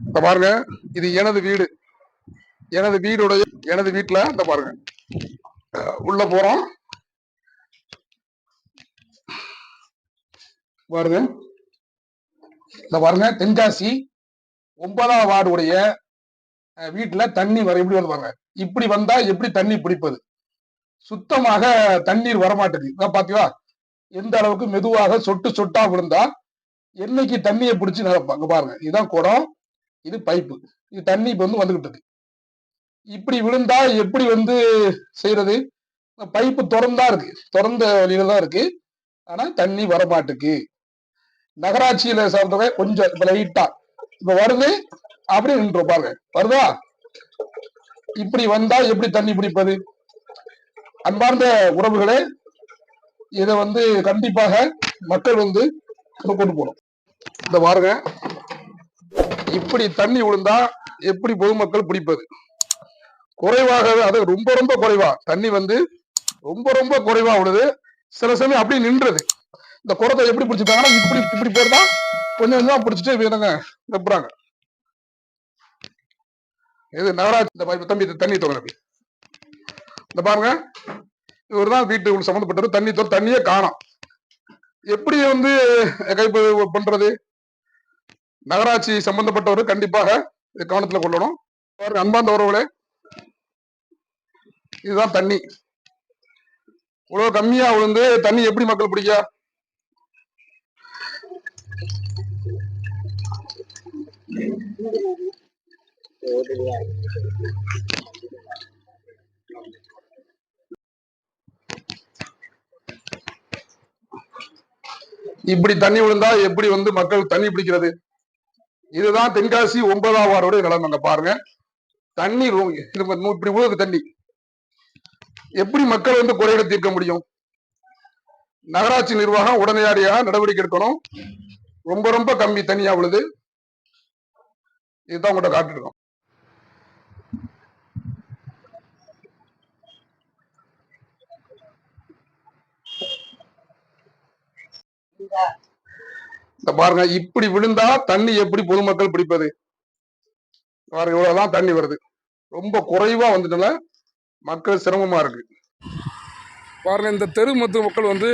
இந்த பாருங்க இது எனது வீடு. எனது வீடுடைய எனது வீட்டுல இந்த பாருங்க. உள்ள போறோம். பாருங்க. இந்த பாருங்க தென்காசி ஒன்பதாம் வார்டு உடைய அஹ், வீட்டுல தண்ணி வர எப்படி வந்து பாருங்க. இப்படி வந்தா எப்படி தண்ணி பிடிப்பது? சுத்தமாக தண்ணீர் வரமாட்டேங்குது. பாத்தீங்களா எந்த அளவுக்கு மெதுவாக சொட்டு சொட்டா விழுந்தா என்னைக்கு தண்ணியை பிடிச்சு அங்க பாருங்க. இதுதான் குடம் இது பைப்பு. இது தண்ணி இப்ப வந்து வந்துகிட்டு இருக்கு. இப்படி விழுந்தா எப்படி வந்து செய்யறது பைப்பு திறந்தா இருக்கு. திறந்த வழியில தான் இருக்கு. ஆனா தண்ணி வரமாட்டுக்கு. நகராட்சியில சார்ந்தவங்க கொஞ்சம் இப்ப லைட்டா இப்ப வருது அப்படியே நின்று பாருங்க. வருதா? இப்படி வந்தா எப்படி தண்ணி பிடிப்பது? அன்பார்ந்த உறவுகளே இதை வந்து கண்டிப்பாக மக்கள் வந்து கொண்டு போகணும். இந்த பாருங்க. இப்படி தண்ணி விழுந்தா எப்படி பொதுமக்கள் பிடிப்பது? குறைவாகவே அது ரொம்ப ரொம்ப குறைவா. தண்ணி வந்து ரொம்ப ரொம்ப குறைவா விழுது சில சமயம் அப்படியே நின்றது. இந்த குடத்தை எப்படி பிடிச்சிட்டாங்கன்னா இப்படி இப்படி போயிருந்தா கொஞ்சம் கொஞ்சமா பிடிச்சிட்டு வேணுங்க வைப்புறாங்க இது நகராட்சி இந்த பைப்பு தம்பி தண்ணி தோங்க இந்த பாருங்க. இவர் தான் வீட்டு சம்மந்தப்பட்டவர். தண்ணி தோற தண்ணியே காணும். எப்படி வந்து கைப்ப பண்றது? நகராட்சி சம்பந்தப்பட்டவர் கண்டிப்பாக கவனத்துல கொள்ளணும். அன்பார்ந்த உறவுகளே இதுதான் தண்ணி. இவ்வளவு கம்மியா விழுந்து தண்ணி எப்படி மக்கள் பிடிக்க? இப்படி தண்ணி விழுந்தா எப்படி வந்து மக்கள் தண்ணி பிடிக்கிறது? இதுதான் தென்காசி ஒன்பதாம் வாரோடைய நிலைமை அங்க பாருங்க. தண்ணி இப்படி உழுது தண்ணி. எப்படி மக்கள் வந்து குறைகளை தீர்க்க முடியும்? நகராட்சி நிர்வாகம் உடனடியாக நடவடிக்கை எடுக்கணும். ரொம்ப ரொம்ப கம்மி தண்ணியா விழுது இதுதான் உங்கள்கிட்ட காட்டிருக்கோம் இந்த பாருங்க இப்படி விழுந்தா தண்ணி எப்படி பொதுமக்கள் பிடிப்பது? பாருங்க இவ்வளவுதான் தண்ணி வருது. ரொம்ப குறைவா வந்துட்டனால மக்கள் சிரமமா இருக்கு. பாருங்க இந்த தெரு மத்து மக்கள் வந்து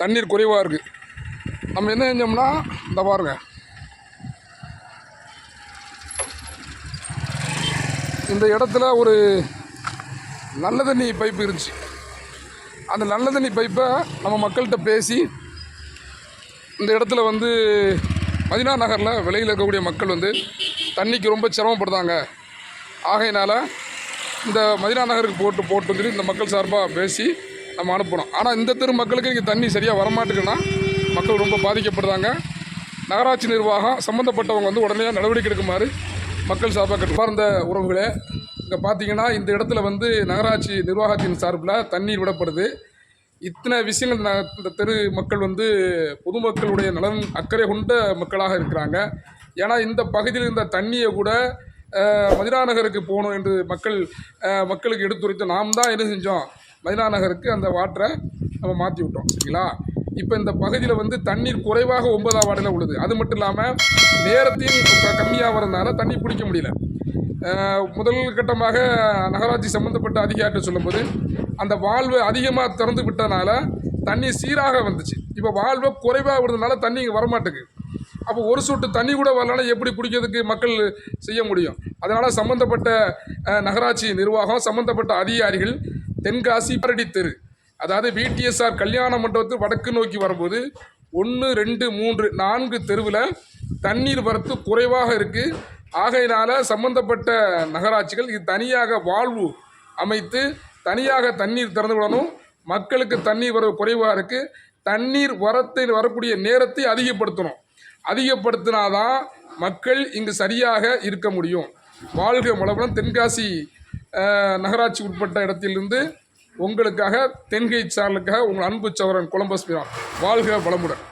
தண்ணீர் குறைவா இருக்கு. நம்ம என்ன செஞ்சோம்னா இந்த பாருங்க. இந்த இடத்துல ஒரு நல்ல தண்ணி பைப்பு இருந்துச்சு. அந்த நல்ல தண்ணி பைப்பை நம்ம மக்கள்கிட்ட பேசி இந்த இடத்துல வந்து மதினா நகரில் விலையில் இருக்கக்கூடிய மக்கள் வந்து தண்ணிக்கு ரொம்ப சிரமப்படுதாங்க ஆகையினால் இந்த மதினா நகருக்கு போட்டு போட்டு சொல்லி இந்த மக்கள் சார்பாக பேசி நம்ம அனுப்பணும். ஆனால் இந்த தெரு மக்களுக்கு இங்கே தண்ணி சரியாக வரமாட்டேங்குன்னா மக்கள் ரொம்ப பாதிக்கப்படுறாங்க. நகராட்சி நிர்வாகம் சம்மந்தப்பட்டவங்க வந்து உடனே நடவடிக்கை எடுக்குமாறு மக்கள் சார்பாக கேட்டு இந்த உறவுகளே இங்கே பார்த்தீங்கன்னா இந்த இடத்துல வந்து நகராட்சி நிர்வாகத்தின் சார்பில் தண்ணீர் விடப்படுது. இத்தனை விஷயங்கள் இந்த தெரு மக்கள் வந்து பொதுமக்களுடைய நலன் அக்கறை கொண்ட மக்களாக இருக்கிறாங்க. ஏன்னா இந்த பகுதியில் இருந்த தண்ணியை கூட மதினா நகருக்கு போகணும் என்று மக்கள் மக்களுக்கு எடுத்துரைத்து நாம் தான் என்ன செஞ்சோம்? மதினா நகருக்கு அந்த வாட்டரை நம்ம மாற்றி விட்டோம் சரிங்களா? இப்போ இந்த பகுதியில் வந்து தண்ணீர் குறைவாக ஒன்பதாம் வார்டில் உள்ளது. அது மட்டும் இல்லாமல் நேரத்தையும் க- கம்மியாக வரதுனால தண்ணி பிடிக்க முடியல. முதல் கட்டமாக நகராட்சி சம்மந்தப்பட்ட அதிகாரிட்ட சொல்லும்போது அந்த வால்வு அதிகமாக திறந்து விட்டனால தண்ணி சீராக வந்துச்சு. இப்போ வால்வை குறைவாக விடுறதுனால தண்ணி இங்கே வரமாட்டேங்குது அப்போ ஒரு சொட்டு தண்ணி கூட வரலன்னா எப்படி குடிக்கிறதுக்கு மக்கள் செய்ய முடியும்? அதனால் சம்மந்தப்பட்ட நகராட்சி நிர்வாகம் சம்மந்தப்பட்ட அதிகாரிகள் தென்காசி பரடி தெரு அதாவது விடிஎஸ்ஆர் கல்யாண மண்டபத்து வடக்கு நோக்கி வரும்போது ஒன்று ரெண்டு மூன்று நான்கு தெருவில் தண்ணீர் வரத்து குறைவாக இருக்குது ஆகையினால சம்பந்தப்பட்ட நகராட்சிகள் இது தனியாக வாழ்வு அமைத்து தனியாக தண்ணீர் திறந்து விடணும். மக்களுக்கு தண்ணீர் வரவு குறைவாக இருக்குது தண்ணீர் வரத்தை வரக்கூடிய நேரத்தை அதிகப்படுத்தணும். அதிகப்படுத்தினாதான் மக்கள் இங்கு சரியாக இருக்க முடியும். வாழ்க மலபுரம் தென்காசி நகராட்சி உட்பட்ட இடத்திலிருந்து உங்களுக்காக தென்கை சாரலுக்காக உங்கள் அன்பு சவரன் கொலம்பஸ் வாழ்க வளமுடன்.